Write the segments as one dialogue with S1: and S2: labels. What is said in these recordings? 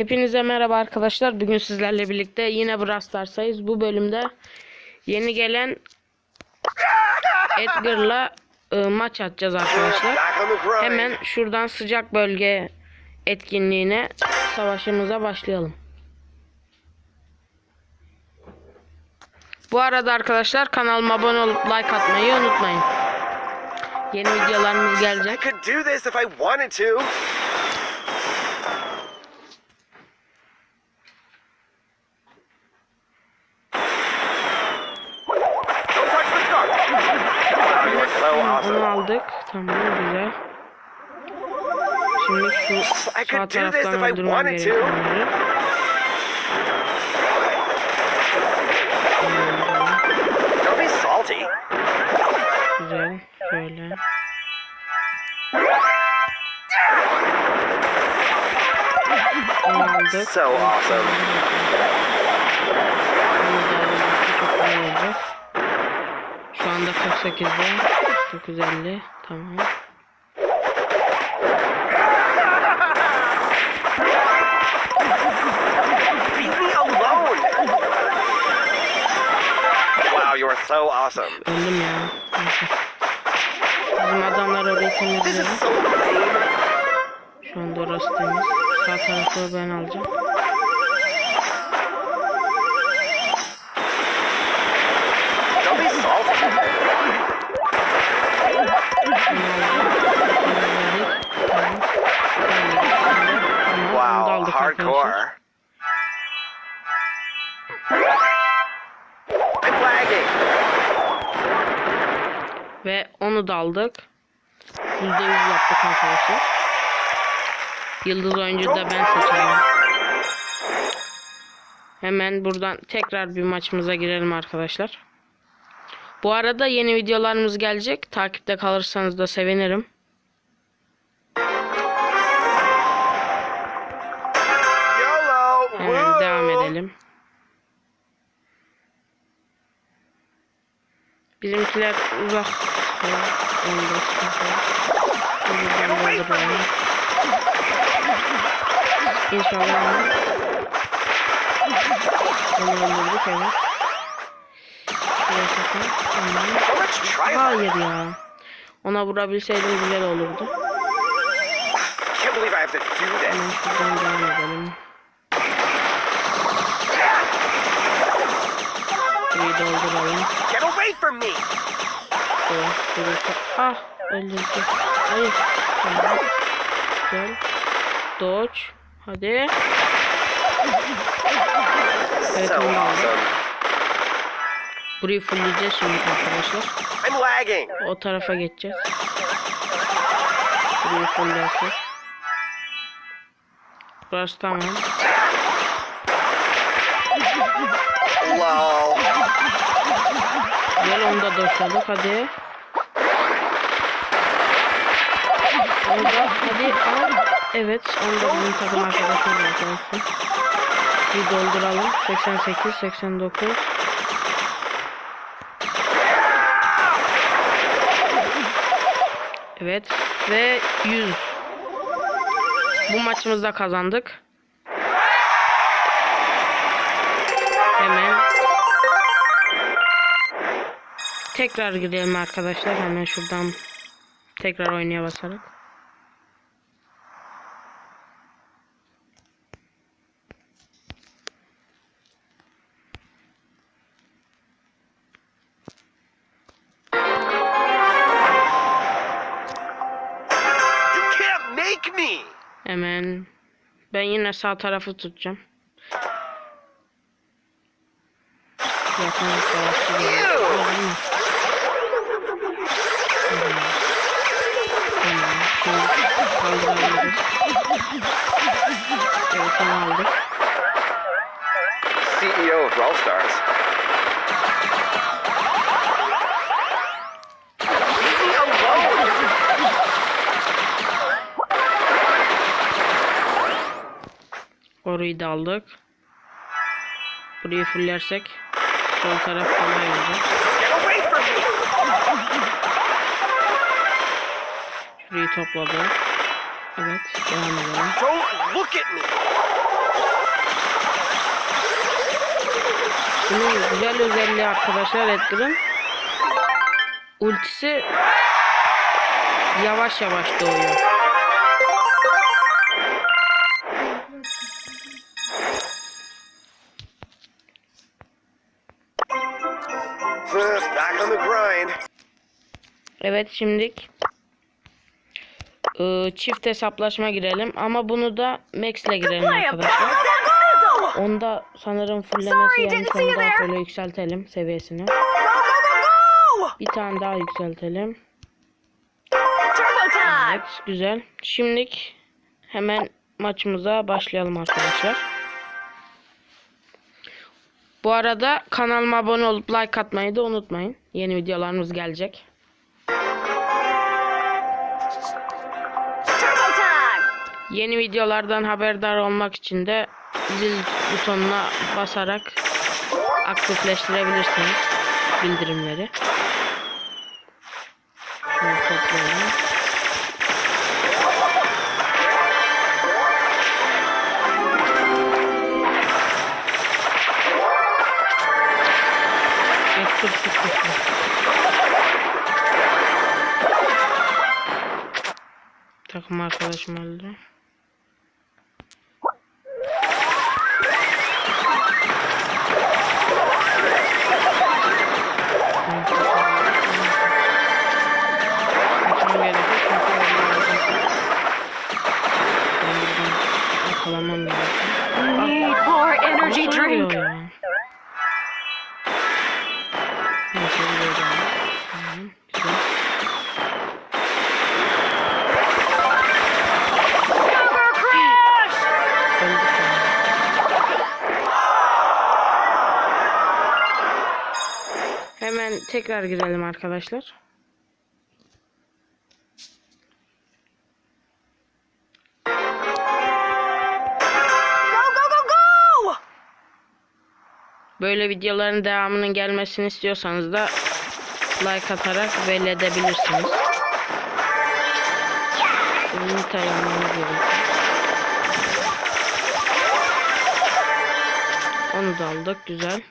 S1: Hepinize merhaba arkadaşlar. Bugün sizlerle birlikte yine Brawl Stars'tayız. Bu bölümde yeni gelen Edgar'la e, maç atacağız arkadaşlar. Hemen şuradan sıcak bölge etkinliğine savaşımıza başlayalım. Bu arada arkadaşlar kanalıma abone olup like atmayı unutmayın. Yeni videolarımız gelecek.
S2: could do this if I wanted to. Don't touch the scar. Wow, you are so
S1: Onu
S2: awesome.
S1: aldık. Tamam güzel. Şimdi şu
S2: I
S1: sağ
S2: could do this
S1: taraftan
S2: if I
S1: öldürmem
S2: wanted to.
S1: gerekiyor. Güzel. Şöyle. Aldık.
S2: So awesome.
S1: Şu anda 48'de. 950. Tamam.
S2: So awesome.
S1: Öldüm ya. Bizim adamlar orayı
S2: This
S1: temizledi.
S2: is so lame.
S1: Şu anda orası temiz. Sağ tarafı ben alacağım.
S2: Don't be salty.
S1: Bunu aldım. Temizledik. Tamam. Tamam. Tamam. Onu da
S2: Wow,
S1: aldık arkadaşlar.
S2: hardcore. I'm lagging.
S1: Ve onu da aldık. %100 yaptık arkadaşlar. Yıldız oyuncu da ben seçerim. Hemen buradan tekrar bir maçımıza girelim arkadaşlar. Bu arada yeni videolarımız gelecek. Takipte kalırsanız da sevinirim. Hemen devam edelim. Bizimkiler uzak. İnşallah onu öldürdük evet. Hayır ya. Ona vurabilseydim güzel olurdu.
S2: Can't believe I have to do this.
S1: Dolduralım.
S2: Get away from me.
S1: Şöyle, şöyle sa- Ah öldürdü. Hayır. Tamam. Güzel. Dodge. Hadi. Evet, onu aldım. Burayı fullleyeceğiz şimdi arkadaşlar.
S2: I'm lagging.
S1: O tarafa geçeceğiz. Burayı fulllersek. Burası tamam.
S2: Lol.
S1: Güzel onu da hadi. Onu hadi al. Evet onu da bizim takım arkadaşımız olsun. Bir dolduralım. 88, 89. Evet ve 100. Bu maçımızda kazandık. Hemen Tekrar gidelim arkadaşlar. Hemen şuradan tekrar oynaya basarak. Hemen ben yine sağ tarafı tutacağım. Savaşçı. Evet onu aldık.
S2: CEO of Brawl Stars.
S1: Orayı da aldık. Burayı fullersek Sol taraf
S2: bana yolda.
S1: Şurayı topladı. Evet devam edelim. Bunun güzel özelliği arkadaşlar Edgar'ın ultisi yavaş yavaş doğuyor. Evet şimdilik ıı, çift hesaplaşma girelim ama bunu da Max'le girelim arkadaşlar. Onda sanırım fullemesi
S3: see you
S1: daha böyle yükseltelim seviyesini. Bir tane daha yükseltelim. Evet güzel. Şimdilik hemen maçımıza başlayalım arkadaşlar. Bu arada kanalıma abone olup like atmayı da unutmayın. Yeni videolarımız gelecek. Yeni videolardan haberdar olmak için de zil butonuna basarak aktifleştirebilirsiniz bildirimleri. Şunu toplayalım. Takım arkadaşım öldü.
S3: Need more energy drink!
S1: Tekrar girelim arkadaşlar.
S3: Go, go, go, go!
S1: Böyle videoların devamının gelmesini istiyorsanız da like atarak belli edebilirsiniz. Gerekiyor. Onu da aldık. Güzel.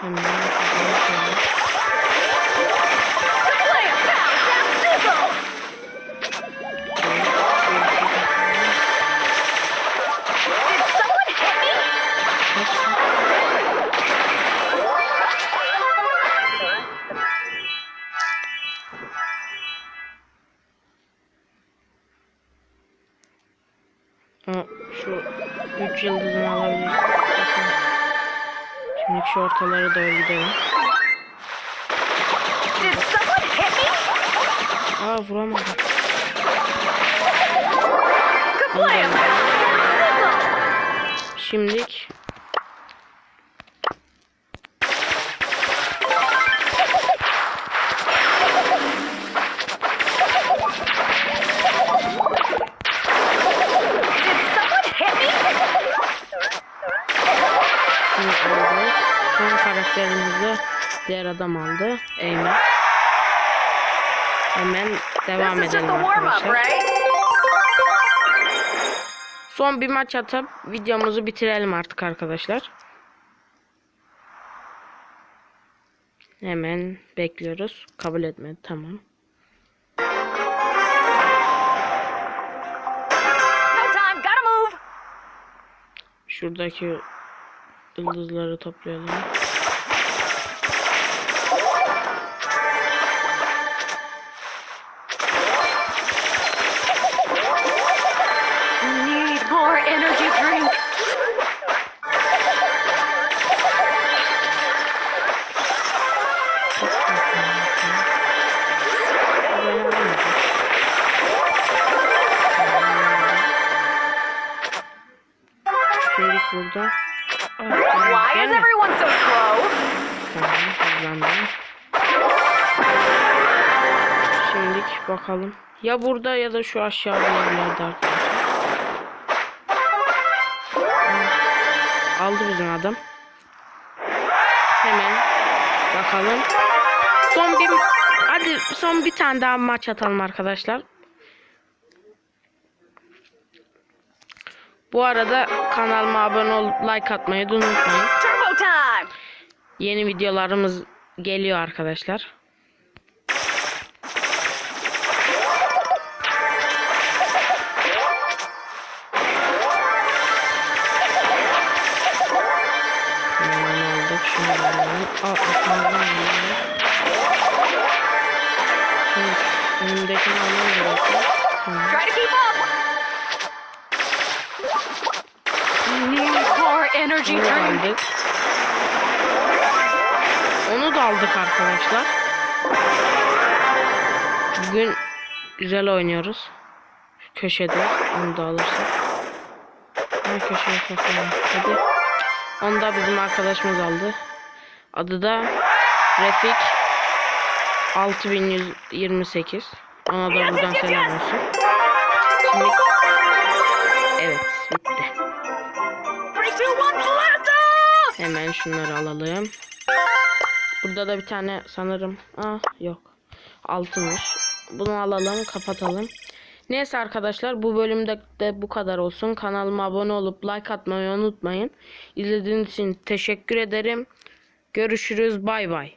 S1: Hemen şu 3 yıldızını alabiliriz. Şimdi şu ortalara doğru gidelim. Aa vuramadım.
S3: Good
S1: şunu aldık. Son karakterimizi diğer adam aldı. Eymen. Hemen devam edelim arkadaşlar. Son bir maç atıp videomuzu bitirelim artık arkadaşlar. Hemen bekliyoruz. Kabul etmedi. Tamam. Şuradaki yıldızları toplayalım. Şimdilik bakalım. Ya burada ya da şu aşağıda yerlerde arkadaşlar. Aldı bizim adam. Hemen bakalım. Son bir hadi son bir tane daha maç atalım arkadaşlar. Bu arada kanalıma abone olup like atmayı da unutmayın. Yeni videolarımız geliyor arkadaşlar.
S3: Need more energy drink.
S1: Onu da aldık arkadaşlar. Bugün güzel oynuyoruz. Şu köşede onu da alırsak. Ha köşeye koyalım. Hadi. Onu da bizim arkadaşımız aldı. Adı da Refik 6128. Ona da buradan selam olsun. Şimdi Evet bitti.
S3: 3, 2, 1, blast off!
S1: Hemen şunları alalım. Burada da bir tane sanırım. Ah yok. Altınmış. Bunu alalım kapatalım. Neyse arkadaşlar bu bölümde de bu kadar olsun. Kanalıma abone olup like atmayı unutmayın. İzlediğiniz için teşekkür ederim. Görüşürüz bay bay.